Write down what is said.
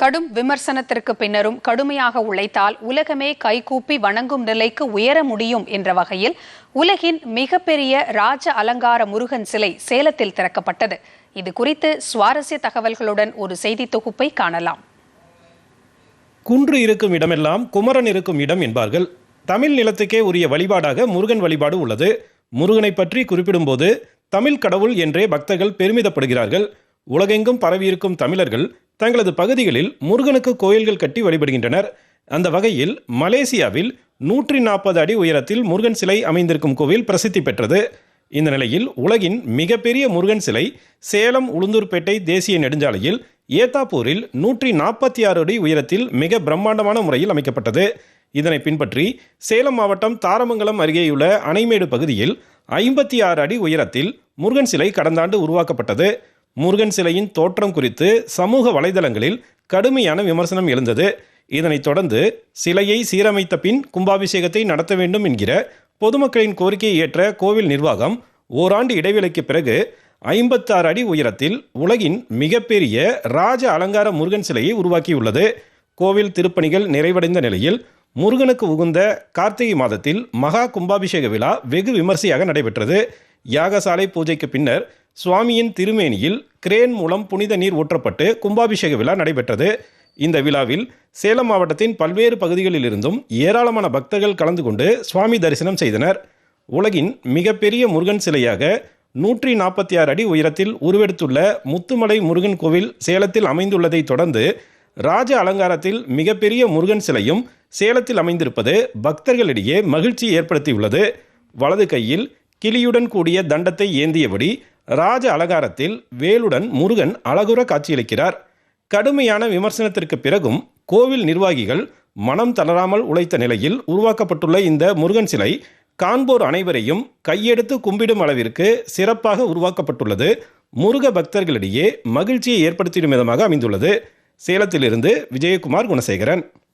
கடும் விமர்சனத்திற்கு பின்னரும் கடுமையாக உழைத்தால் உலகமே கைகூப்பி வணங்கும் நிலைக்கு உயர முடியும் என்ற வகையில் உலகின் மிகப்பெரிய ராஜ அலங்கார முருகன் சிலை சேலத்தில் திறக்கப்பட்டது. இது குறித்து சுவாரஸ்ய தகவல்களுடன் ஒரு செய்தி தொகுப்பை காணலாம். குன்று இருக்கும் இடமெல்லாம் குமரன் இருக்கும் இடம் என்பார்கள். தமிழ் நிலத்துக்கே உரிய வழிபாடாக முருகன் வழிபாடு உள்ளது. முருகனை பற்றி குறிப்பிடும்போது தமிழ் கடவுள் என்றே பக்தர்கள் பெருமிதப்படுகிறார்கள். உலகெங்கும் பரவியிருக்கும் தமிழர்கள் தங்களது பகுதிகளில் முருகனுக்கு கோயில்கள் கட்டி வழிபடுகின்றனர். அந்த வகையில் மலேசியாவில் நூற்றி நாற்பது அடி உயரத்தில் முருகன் சிலை அமைந்திருக்கும் கோவில் பிரசித்தி பெற்றது. இந்த நிலையில் உலகின் மிகப்பெரிய முருகன் சிலை சேலம் உளுந்தூர்பேட்டை தேசிய நெடுஞ்சாலையில் ஏத்தாப்பூரில் நூற்றி நாற்பத்தி ஆறு அடி உயரத்தில் மிக பிரம்மாண்டமான முறையில் அமைக்கப்பட்டது. இதனை பின்பற்றி சேலம் மாவட்டம் தாரமங்கலம் அருகேயுள்ள அணைமேடு பகுதியில் ஐம்பத்தி ஆறு அடி உயரத்தில் முருகன் சிலை கடந்த ஆண்டு உருவாக்கப்பட்டது. முருகன் சிலையின் தோற்றம் குறித்து சமூக வலைதளங்களில் கடுமையான விமர்சனம் எழுந்தது. இதனைத் தொடர்ந்து சிலையை சீரமைத்த பின் கும்பாபிஷேகத்தை நடத்த வேண்டும் என்கிற பொதுமக்களின் கோரிக்கையை ஏற்ற கோவில் நிர்வாகம் ஓராண்டு இடைவேளைக்கு பிறகு ஐம்பத்தாறு அடி உயரத்தில் உலகின் மிகப்பெரிய ராஜ அலங்கார முருகன் சிலையை உருவாக்கியுள்ளது. கோவில் திருப்பணிகள் நிறைவடைந்த நிலையில் முருகனுக்கு உகுந்த கார்த்திகை மாதத்தில் மகா கும்பாபிஷேக விழா வெகு விமர்சையாக நடைபெற்றது. யாகசாலை பூஜைக்கு பின்னர் சுவாமியின் திருமேனியில் கிரேன் மூலம் புனித நீர் ஊற்றப்பட்டு கும்பாபிஷேக விழா நடைபெற்றது. இந்த விழாவில் சேலம் மாவட்டத்தின் பல்வேறு பகுதிகளிலிருந்தும் ஏராளமான பக்தர்கள் கலந்து கொண்டு சுவாமி தரிசனம் செய்தனர். உலகின் மிகப்பெரிய முருகன் சிலையாக நூற்றி நாற்பத்தி ஆறு அடி உயரத்தில் உருவெடுத்துள்ள முத்துமலை முருகன் கோவில் சேலத்தில் அமைந்துள்ளதை தொடர்ந்து ராஜ அலங்காரத்தில் மிகப்பெரிய முருகன் சிலையும் சேலத்தில் அமைந்திருப்பது பக்தர்களிடையே மகிழ்ச்சி ஏற்படுத்தியுள்ளது. வலது கையில் கிளியுடன் கூடிய தண்டத்தை ஏந்தியபடி ராஜ அலங்காரத்தில் வேலுடன் முருகன் அழகுற காட்சியளிக்கிறார். கடுமையான விமர்சனத்திற்கு பிறகும் கோவில் நிர்வாகிகள் மனம் தளராமல் உழைத்த நிலையில் உருவாக்கப்பட்டுள்ள இந்த முருகன் சிலை காண்போர் அனைவரையும் கையெடுத்து கும்பிடும் அளவிற்கு சிறப்பாக உருவாக்கப்பட்டுள்ளது. முருக பக்தர்களிடையே மகிழ்ச்சியை ஏற்படுத்திடும் விதமாக அமைந்துள்ளது. சேலத்திலிருந்து விஜயகுமார் குணசேகரன்.